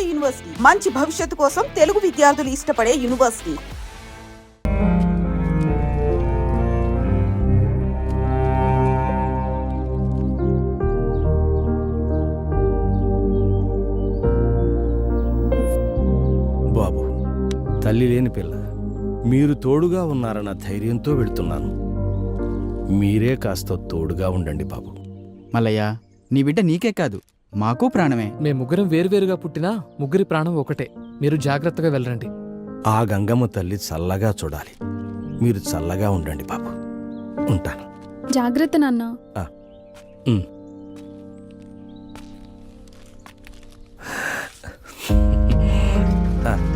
నాడు యూనివర్సిటీ. మంచి భవిష్యత్తు కోసం తెలుగు విద్యార్థులు ఇష్టపడే యూనివర్సిటీ. బాబు తల్లి లేని పిల్ల. మీరు తోడుగా ఉన్నారన్న ధైర్యంతో వెళ్తున్నాను. మీరే కాస్త తోడుగా ఉండండి బాబు. మల్లయ్య నీ బిడ్డ నీకే కాదు. మాకు ప్రాణమే. మేము ముగ్గురం వేరువేరుగా పుట్టినా ముగ్గురి ప్రాణం ఒకటే. మీరు జాగ్రత్తగా వెళ్ళండి ఆ గంగమ్మ తల్లి చల్లగా చూడాలి. మీరు చల్లగా ఉండండి బాబు. ఉంటాను. జాగ్రత్త నాన్న. ఉమ్.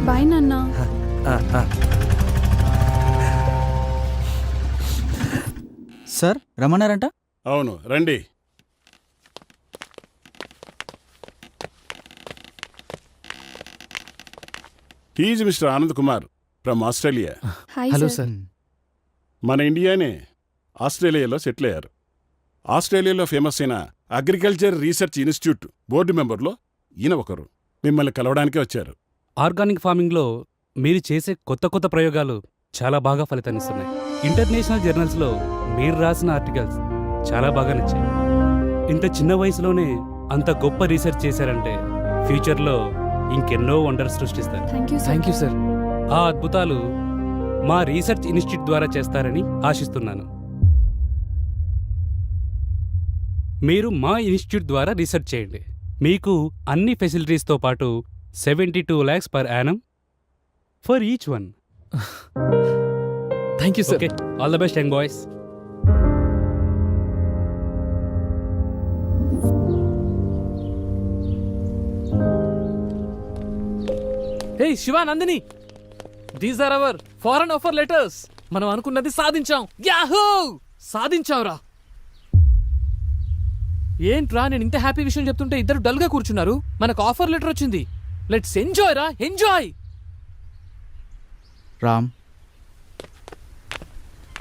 బాయ్ నాన్న. ఆ, ఆ. సార్ రమ్మన్నారంట? అవును రండి. He's mister Anand Kumar from Australia. Hi hello sir sir మన ఇండియానే ఆస్ట్రేలియాలో సెటిల్ అయ్యారు. ఆస్ట్రేలియాలో ఫేమస్ అయిన అగ్రికల్చర్ రీసెర్చ్ ఇన్స్టిట్యూట్ బోర్డు మెంబర్లో ఈయన ఒకరు. మిమ్మల్ని కలవడానికే వచ్చారు. ఆర్గానిక్ ఫార్మింగ్లో మీరు చేసే కొత్త కొత్త ప్రయోగాలు చాలా బాగా ఫలితాన్నిస్తున్నాయి. ఇంటర్నేషనల్ జర్నల్స్లో మీరు రాసిన ఆర్టికల్స్ చాలా బాగా నచ్చాయి. ఇంత చిన్న వయసులోనే అంత గొప్ప రీసెర్చ్ చేశారంటే ఫ్యూచర్లో ఇంకెన్నో వండర్స్ సృష్టిస్తారు. Thank you sir thank you sir ఆ అద్భుతాలు మా రీసెర్చ్ ఇన్స్టిట్యూట్ ద్వారా చేస్తారని ఆశిస్తున్నాను. మీరు మా ఇన్స్టిట్యూట్ ద్వారా రీసెర్చ్ చేయండి. మీకు అన్ని ఫెసిలిటీస్తో పాటు seventy two lakhs per annum for each one. Thank you sir all the best young boys. Hey Shiva Nandini. These are our foreign offer letters మనం అనుకున్నది సాధించాం. యాహూ సాధించాంరా ఏంట్రా నేను ఇంత హ్యాపీ విషయం చెప్తుంటే ఇద్దరు డల్గా కూర్చున్నారు. మనకు ఆఫర్ లెటర్ వచ్చింది. లెట్స్ ఎంజాయ్ రా ఎంజాయ్ రామ్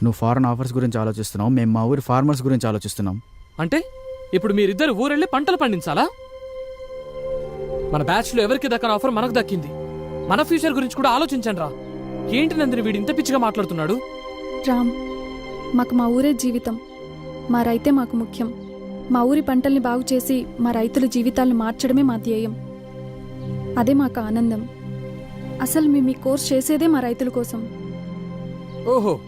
నువ్వు ఫారెన్ ఆఫర్స్ గురించి ఆలోచిస్తున్నావు. మేము మా ఊరి ఫార్మర్స్ గురించి ఆలోచిస్తున్నాం. అంటే ఇప్పుడు మీరిద్దరు ఊరెళ్ళి పంటలు పండించాలా? మన బ్యాచ్లో ఎవరికి దక్కని ఆఫర్ మనకు దక్కింది? మన ఫ్యూచర్ గురించి కూడా ఆలోచించండి రా. ఏంటి నందిని వీడు ఇంత పిచ్చిగా మాట్లాడుతున్నాడు? రామ్ మాకు మా ఊరే జీవితం. మా రైతే మాకు ముఖ్యం. మా ఊరి పంటల్ని బాగు చేసి మా రైతుల జీవితాలను మార్చడమే మా ధ్యేయం. అదే మాకు ఆనందం. అసలు మేము ఈ కోర్స్ చేసేదే మా రైతుల కోసం. ఓహో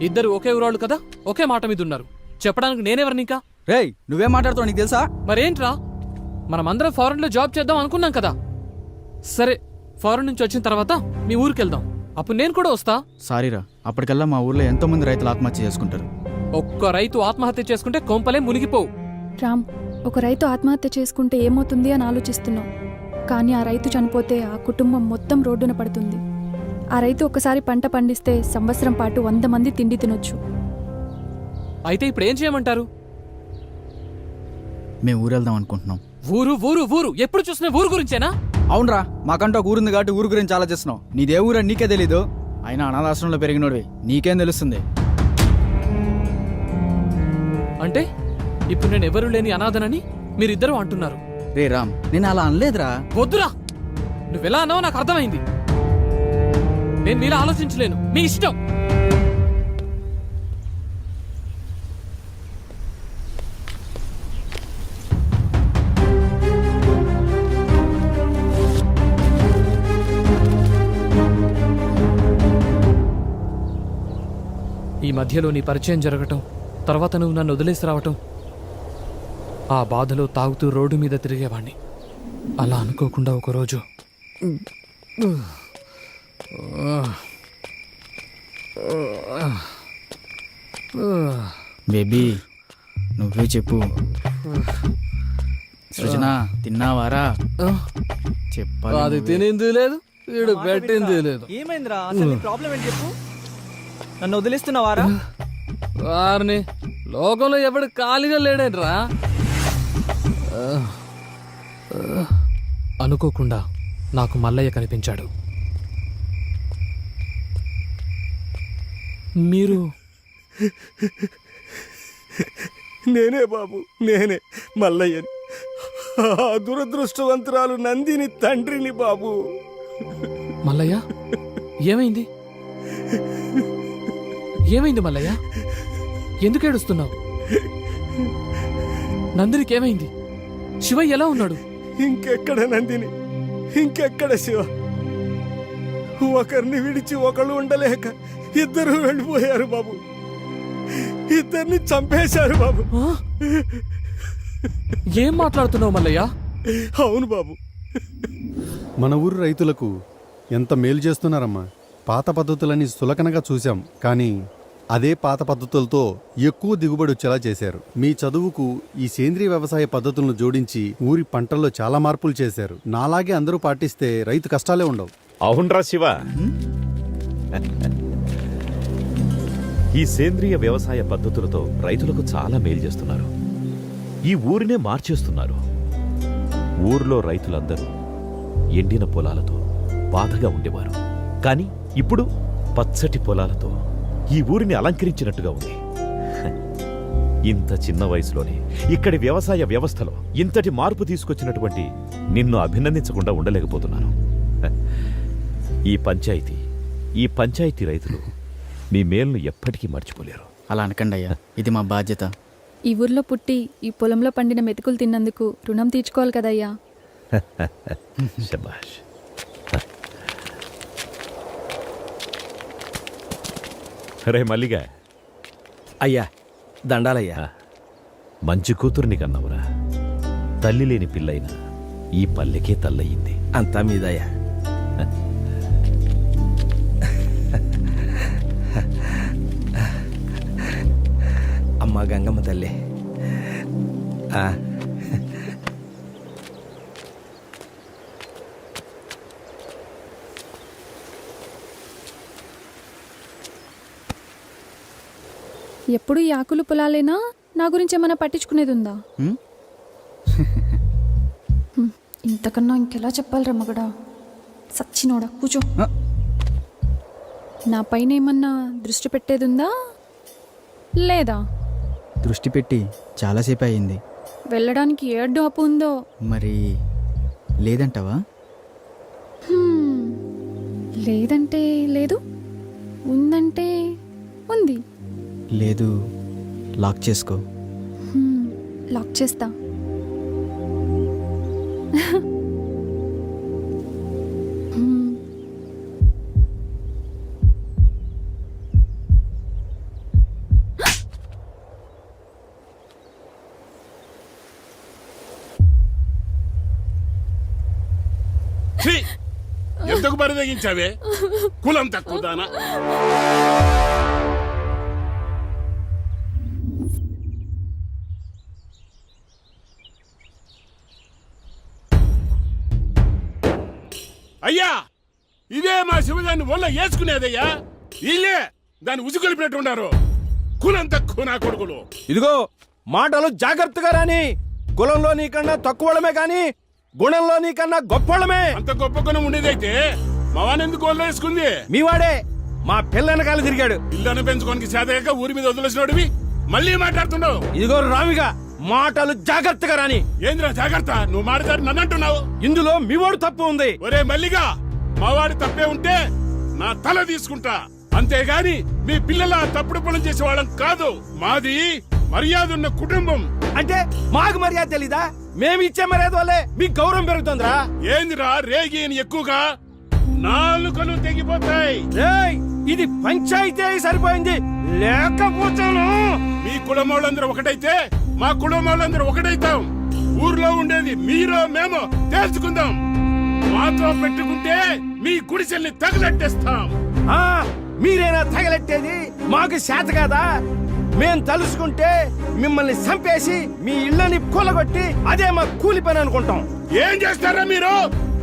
ఇద్దరు ఒకే ఊరాళ్ళు కదా? ఒకే మాట మీద ఉన్నారు. చెప్పడానికి నేనెవరిని ఇంకా రేయ్ నువ్వేం మాట్లాడుతావు నీకు తెలుసా? మరేంట్రా? మనమందరం ఫారెన్లో జాబ్ చేద్దాం అనుకున్నాం కదా. సరే ఫారెన్ నుంచి వచ్చిన తర్వాత మీ ఊరికి వెళ్దాం అప్పుడు నేను కూడా వస్తా. సారీరా అప్పటికల్లా మా ఊర్లో ఎంతో మంది రైతులు ఆత్మహత్య చేసుకుంటారు. ఒక్క రైతు ఆత్మహత్య చేసుకుంటే కొంపలే మునిగిపోవు. రామ్ ఒక రైతు ఆత్మహత్య చేసుకుంటే ఏమవుతుంది అని ఆలోచిస్తున్నాం. కానీ ఆ రైతు చనిపోతే ఆ కుటుంబం మొత్తం రోడ్డున పడుతుంది. ఆ రైతు ఒకసారి పంట పండిస్తే సంవత్సరం పాటు వంద మంది తిండి తినొచ్చు. అయితే ఇప్పుడు ఏం చేయమంటారు? మేము ఊరు వెళ్దాం అనుకుంటున్నాం. ఊరు ఊరు ఊరు. ఎప్పుడు చూసినా ఊరు గురించేనా? అవునరా మాకంటూ ఒక ఊరుంది కాబట్టి ఊరు గురించి ఆలోచిస్తున్నావు నీదే ఊరని నీకే తెలీదు. అయినా అనాథాశ్రమంలో పెరిగినోడివి. నీకేం తెలుస్తుంది? అంటే ఇప్పుడు నేను ఎవరు లేని అనాథనని మీరిద్దరూ అంటున్నారు. రే రామ్ నేను అలా అనలేదురా. వద్దురా! నువ్వెలా అన్నావో నాకు అర్థమైంది. నేను మీలా ఆలోచించలేను. మీ ఇష్టం. మధ్యలో నీ పరిచయం జరగటం తర్వాత నువ్వు నన్ను వదిలేసి రావటం ఆ బాధలో తాగుతూ రోడ్డు మీద తిరిగేవాణ్ణి. అలా అనుకోకుండా ఒకరోజు. బేబీ నువ్వే చెప్పు. సృజన తిన్నావారా? చెప్పాలి అది. తినింది లేదు వీడు పెట్టింది లేదు. ఏమైందిరా? అసలు నీ ప్రాబ్లం ఏంటి చెప్పు? నన్ను వదిలేస్తున్నావారా? వారిని లోకంలో ఎవడు ఖాళీగా లేడేంట్రా? అనుకోకుండా నాకు మల్లయ్య కనిపించాడు. మీరు నేనే బాబు నేనే మల్లయ్యని ఆ దురదృష్టవంతురాలు నందిని తండ్రిని బాబు. మల్లయ్య ఏమైంది? ఏమైంది మల్లయ్య? ఎందుకు ఏడుస్తున్నావు? నందినికి ఏమైంది? శివ ఎలా ఉన్నాడు? ఇంకెక్కడ నందిని? ఇంకెక్కడ శివ? ఒకరిని విడిచి ఒకళ్ళు ఉండలేక ఇద్దరు వెళ్ళిపోయారు బాబు. ఇద్దరిని చంపేశారు బాబు? ఏం మాట్లాడుతున్నావు మల్లయ్య? అవును బాబు. మన ఊరు రైతులకు ఎంత మేలు చేస్తున్నారమ్మా. పాత పద్ధతులని సులకనగా చూశాం కానీ అదే పాత పద్ధతులతో ఎక్కువ దిగుబడి వచ్చేలా చేశారు. మీ చదువుకు ఈ సేంద్రియ వ్యవసాయ పద్ధతులను జోడించి ఊరి పంటల్లో చాలా మార్పులు చేశారు. నాలాగే అందరూ పాటిస్తే రైతు కష్టాలే ఉండవు. అవునరా శివ. ఈ సేంద్రియ వ్యవసాయ పద్ధతులతో రైతులకు చాలా మేలు చేస్తున్నారు. ఈ ఊరినే మార్చేస్తున్నారు. ఊర్లో రైతులందరూ ఎండిన పొలాలతో బాధగా ఉండేవారు. కానీ ఇప్పుడు పచ్చటి పొలాలతో ఈ ఊరిని అలంకరించినట్టుగా ఉంది. ఇంత చిన్న వయసులోనే ఇక్కడి వ్యవసాయ వ్యవస్థలో ఇంతటి మార్పు తీసుకొచ్చినటువంటి నిన్ను అభినందించకుండా ఉండలేకపోతున్నాను. ఈ పంచాయతీ ఈ పంచాయతీ రైతులు మీ మేలును ఎప్పటికీ మర్చిపోలేరు. అలా అనకండి అయ్యా ఇది మా బాధ్యత. ఈ ఊర్లో పుట్టి ఈ పొలంలో పండిన మెతుకులు తిన్నందుకు రుణం తీర్చుకోవాలి కదయ్యా. శబాష్ రే మల్లిగా అయ్యా దండాలయ్యా. మంచి కూతుర్ని కన్నావురా. తల్లి లేని పిల్లైన ఈ పల్లెకే తల్లయింది అంతా మీదయ్యా. అమ్మా గంగమ్మ తల్లి. ఎప్పుడు ఈ ఆకులు పొలాలేనా? నా గురించి ఏమైనా పట్టించుకునేది ఉందా ఇంతకన్నా ఇంకెలా చెప్పాలిరా మగడా? సచ్చినోడా కూచో. నా పైన ఏమన్నా దృష్టి పెట్టేది ఉందా లేదా? దృష్టి పెట్టి చాలాసేపు అయింది వెళ్ళడానికి ఏ అడ్డు అప్పు ఉందో? మరి లేదంటావా? లేదంటే లేదు ఉందంటే ఉంది. లేదు. లాక్ చేసుకో. హ్మ్, లాక్ చేస్తా! ఎందుకు బరిదగించావే కులం తక్కువ దానా? అయ్యా ఇదే మా శివదాన్ని ఒళ్ళ వేసుకునేదయ్యా. ఇల్లే దాన్ని ఉసుకొలిపినట్టు ఉన్నారు కులం తక్కువ నా కొడుకులు. ఇదిగో మాటలు జాగ్రత్తగా రాని కులంలో నీకన్నా తక్కువడమే కానీ గుణంలో నీకన్నా గొప్పవాళ్ళమే అంత గొప్ప గుణం ఉండేదైతే మవానెందుకు ఒళ్ళ వేసుకుంది? మీవాడే మా పిల్ల వెనకాల తిరిగాడు. ఇల్లును పెంచుకోనికి చేతగాక ఊరి మీద వదిలేసినోడివి. మళ్ళీ మాట్లాడుతున్నావు. ఇదిగో రామిగా మాటలు జాగ్రత్తగా రాని. ఏంద్రా జాగ్రత్త? నువ్వు మాట్లాడి నన్ను అంటున్నావు ఇందులో మీవాడు తప్పు ఉంది. ఒరే మల్లిగా మావాడి తప్పే ఉంటే నా తల తీసుకుంటా. అంతేగాని మీ పిల్లల తప్పుడు పనులు చేసే వాళ్ళం కాదు. మాది మర్యాద ఉన్న కుటుంబం. అంటే మాకు మర్యాద తెలీదా? మేము ఇచ్చే మర్యాద వల్లే మీకు గౌరవం పెరుగుతుందిరా. ఏందిరా రేగి అని ఎక్కువగా? నాలుకలు తెగిపోతాయి. ఇది పంచాయతీ సరిపోయింది. లేకపోతాను. మీ కులం వాళ్ళందరూ ఒకటైతే మా వాళ్ళందరూ ఒకటైతాం. ఊర్లో ఉండేది మీరో మేమో తేల్చుకుందాం. మాతో పెట్టుకుంటే మీ గుడిసెల్ని తగలెట్టేస్తాం. ఆ, మీరేనా తగలెట్టేది? మాకు చేత కాదా? మేం తలుసుకుంటే మిమ్మల్ని చంపేసి మీ ఇళ్ళని కూలగొట్టి అదే మా కూలి పని అనుకుంటాం. ఏం చేస్తారా మీరు?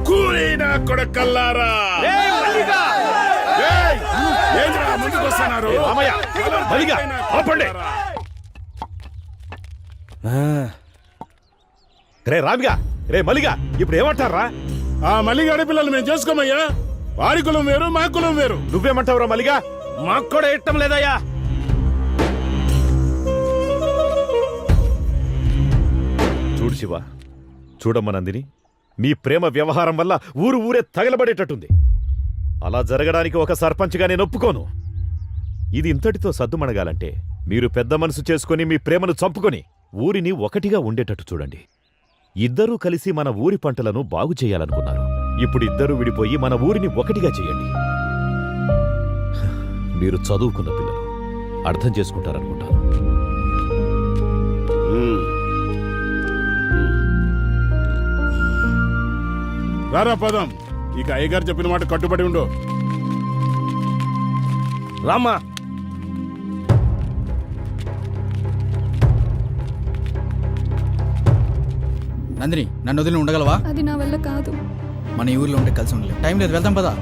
కూలీనా కొడకల్లారా? ఆపండి. ఆ, రే రామిగా రే మల్లిగా ఇప్పుడు ఏమంటారా? ఆ మల్లిగాడి పిల్లలు మేము చేసుకోమయ్యా. వారి కులం వేరు మా కులం వేరు. నువ్వేమంటావురా మల్లిగా మాకు కూడా ఇష్టం లేదయ్యా. చూడు శివ చూడమ్మ నందిని మీ ప్రేమ వ్యవహారం వల్ల ఊరు ఊరే తగలబడేటట్టుంది. అలా జరగడానికి ఒక సర్పంచ్గా నేను ఒప్పుకోను. ఇది ఇంతటితో సద్దుమణగాలంటే మీరు పెద్ద మనసు చేసుకొని మీ ప్రేమను చంపుకొని ఊరిని ఒకటిగా ఉండేటట్టు చూడండి. ఇద్దరూ కలిసి మన ఊరి పంటలను బాగు చేయాలనుకున్నారు. ఇప్పుడు ఇద్దరూ విడిపోయి మన ఊరిని ఒకటిగా చేయండి. మీరు చదువుకున్న పిల్లలు. అర్థం చేసుకుంటారనుకుంటాను. రారా పదం. ఇక అయ్యగారు చెప్పిన మాట కట్టుబడి ఉండు. రామ్మా. నందిని నన్ను వదిలి ఉండగలవా? అది నా వల్ల కాదు. మన ఈ ఊర్లో ఉంటే కలిసి ఉండలేదు టైం లేదు వెళ్దాం పదా.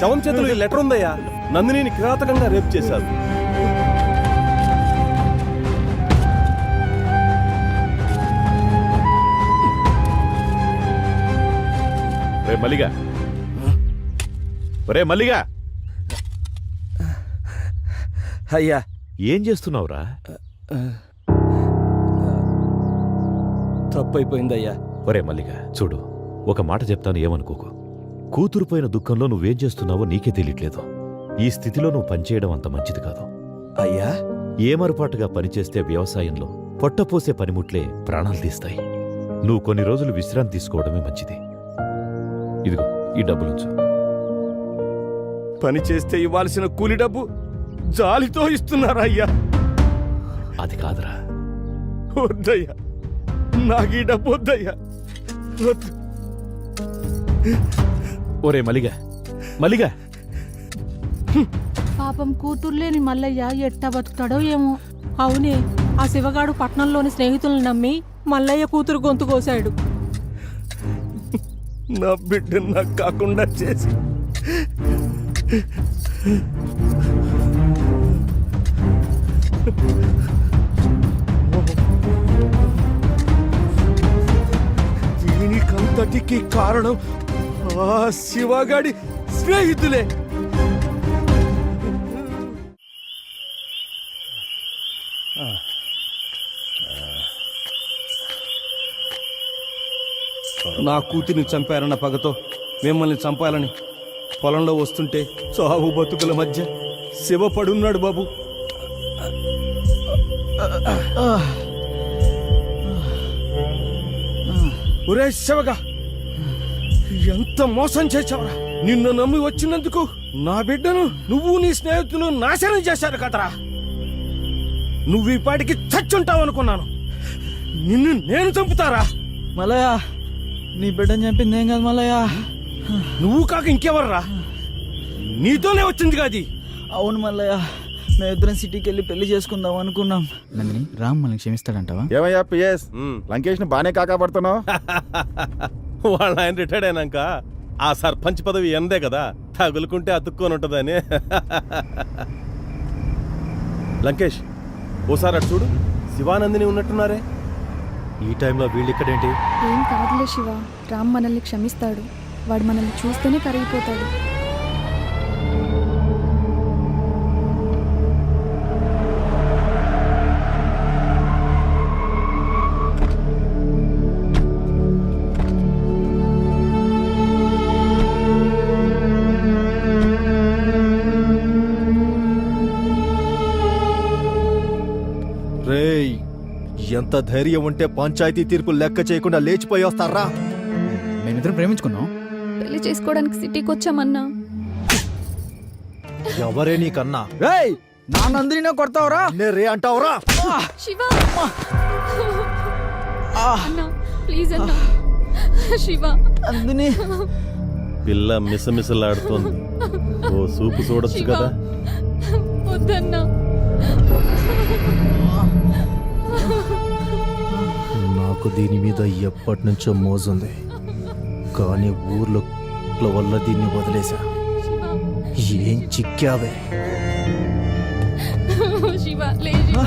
శవం చేతులు ఈ లెటర్ ఉందయ్యా. నందినిని కిరాతకంగా రేప్ చేశారు. రే మల్లిగా. రే మల్లిగా. అయ్యా. ఏం చేస్తున్నావురా? తప్పైపోయిందయ్యా. ఒరే మల్లిగా చూడు ఒక మాట చెప్తాను ఏమనుకోకు. కూతురుపోయిన దుఃఖంలో నువ్వేం చేస్తున్నావో నీకే తెలియట్లేదు. ఈ స్థితిలో నువ్వు పనిచేయడం అంత మంచిది కాదు. అయ్యా. ఏమరపాటుగా పనిచేస్తే వ్యవసాయంలో పొట్టపోసే పనిముట్లే ప్రాణాలు తీస్తాయి. నువ్వు కొన్ని రోజులు విశ్రాంతి తీసుకోవడమే మంచిది. ఇదిగో ఈ డబ్బులుంచు. పని చేస్తే ఇవ్వాల్సిన కూలి డబ్బు జాలితో ఇస్తున్నారా అయ్యా అది కాదురా. వద్దయ్యా. నాకు ఈ డబ్బు వద్దయ్యా. వద్దు. ఒరే మల్లిగా మల్లిగా పాపం కూతుర్లేని మల్లయ్య ఎట్టా బతుకుతాడో ఏమో. అవునే ఆ శివగాడు పట్నంలోని స్నేహితులను నమ్మి మల్లయ్య కూతురు గొంతు కోశాడు. నా బిడ్డ నాకు కాకుండా చేసి దీనికంతటికి కారణం ఆ శివగాడి స్నేహితులే. నా కూతురిని చంపారన్న పగతో మిమ్మల్ని చంపాలని పొలంలో వస్తుంటే చావు బతుకుల మధ్య శివ పడున్నాడు బాబు. ఒరే శివగా ఎంత మోసం చేశావురా? నిన్ను నమ్మి వచ్చినందుకు నా బిడ్డను నువ్వు నీ స్నేహితులు నాశనం చేశారు కదరా. నువ్వు ఈ పాటికి చచ్చుంటావు అనుకున్నాను. నిన్ను నేను చంపుతారా? మల్లయ్య నీ బిడ్డని చంపింది ఏం కాదు మల్లయ్య నువ్వు కాక ఇంకెవర్రా? నీతోనే వచ్చింది కాది. అవును మల్లయ్య మేమిద్దరం సిటీకి వెళ్ళి పెళ్ళి చేసుకుందాం అనుకున్నాం. నందిని రామ్ మనల్ని క్షమిస్తాడంటావా? ఏమయ్యా పిఎస్ లంకేష్ని బానే కాకాపడుతున్నావు? వాళ్ళ ఆయన రిటైర్డ్ అయినాక ఆ సర్పంచ్ పదవి ఎందే కదా? తగులుకుంటే అతుక్కొని ఉంటుందని లంకేష్ ఓసారి అటు చూడు. శివానందిని ఉన్నట్టున్నారే. ఈ టైంలో వీళ్ళు ఇక్కడేంటి? ఏం కాదులే శివ. రామ్ మనల్ని క్షమిస్తాడు. వాడు మనల్ని చూస్తేనే కరిగిపోతాడు. ఎంత ధైర్యం ఉంటే పంచాయతీ తీర్పు లెక్క చేయకుండా లేచిపోయి వస్తారా మేమిద్దరం ప్రేమించుకున్నాం. పెళ్ళి చేసుకోవడానికి సిటీకి వచ్చామన్నా. ఎవరే నీకన్నా? రేయ్ నా నందిని కొడతావురా? నే రే అంటావురా? శివ! అన్నా ప్లీజ్ అన్నా. శివ. నందిని. పిల్ల మిసమిసలాడుతోంది. ఓ సూపు చూడొచ్చు శివ. కదా? వద్దన్నా. నాకు దీని మీద ఎప్పటి నుంచో మోజుంది కానీ ఊర్లో వల్ల దీన్ని వదిలేశా. ఏం చిక్కావే. శివ లే శివ.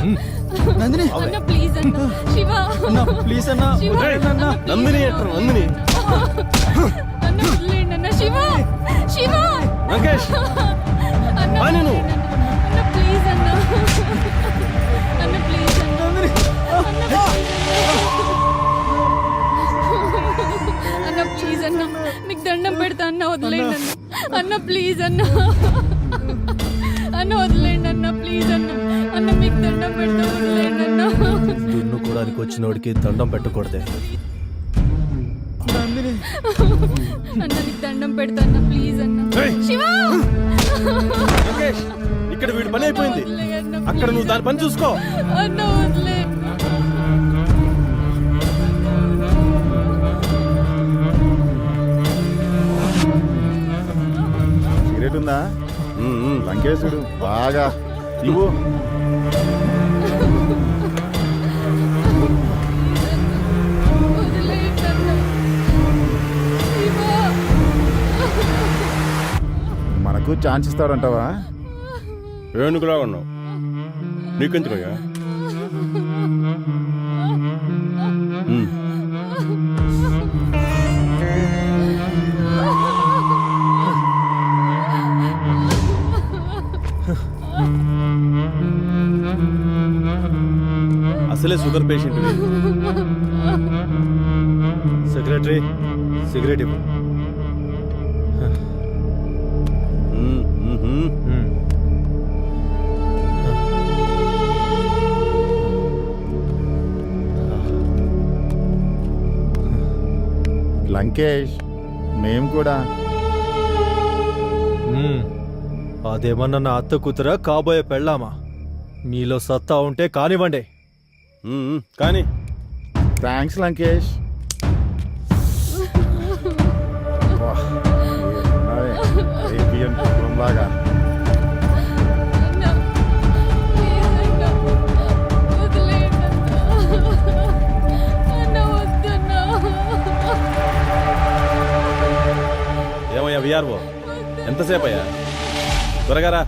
నందిని. మీకు దండం పెడతా అన్న వదిలేండి అన్న. అన్న. ప్లీజ్ అన్న. అన్న వదిలేండి అన్న ప్లీజ్ అన్న. అన్న మీకు దండం పెడతా వదిలేండి అన్న. దున్నుకోవడానికి వచ్చినోడికి దండం పెట్టకూడదే. అన్న నీకు దండం పెడతా అన్న ప్లీజ్ అన్న. శివా! ఇక్కడ వీడి పని అయిపోయింది. అక్కడ నువ్వు దాని పని చూసుకో. అన్న వదిలే సిగరెట్ ఉందా లంకేశుడు బాగా. ఇవ్వు. మనకు ఛాన్స్ ఇస్తాడంటావా? ఏనుగులా ఉన్నావు నీకెందుకయ్యా? షుగర్ పేషెంట్ సెక్రటరీ సిగరెట్ ఇవ్వు మ్మ్. లంకేష్ మేం కూడా మ్మ్. అదేమన్నా నా అత్త కూతురా కాబోయే పెళ్ళామా మీలో సత్తా ఉంటే కానివ్వండి కానీ. థ్యాంక్స్ లంకేష్ అన్న వద్దన్న ఏమయ్యా విఆర్ఓ ఎంతసేపు అయ్యా త్వరగా రా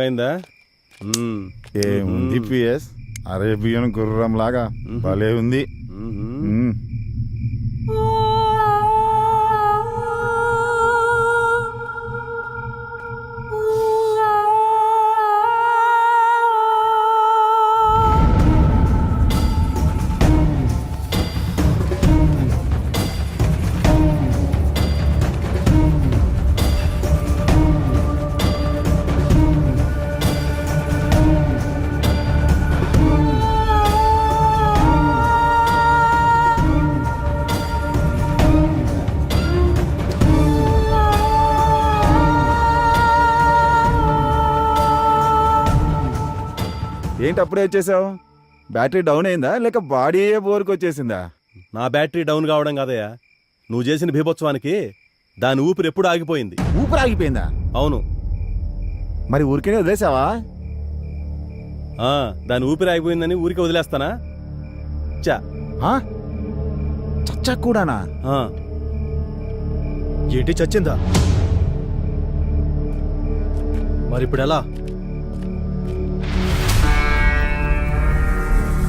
బాగైందా. ఏముంది పిఎస్ అరేబియన్ గుర్రం లాగా భలే ఉంది. ఏంటి అప్పుడే వచ్చేసావు? బ్యాటరీ డౌన్ అయిందా? లేక బాడీ బోర్కి వచ్చేసిందా? నా బ్యాటరీ డౌన్ కావడం కాదయ్యా. నువ్వు చేసిన బీభోత్సవానికి దాని ఊపిరి ఎప్పుడు ఆగిపోయింది. ఊపిరి ఆగిపోయిందా? అవును. మరి ఊరికే వదిలేసావా? ఆ, దాని ఊపిరి ఆగిపోయిందని ఊరికి వదిలేస్తానా? చా ఆ? చచ్చా కూడానా? ఏంటి చచ్చిందా? మరి ఇప్పుడు ఎలా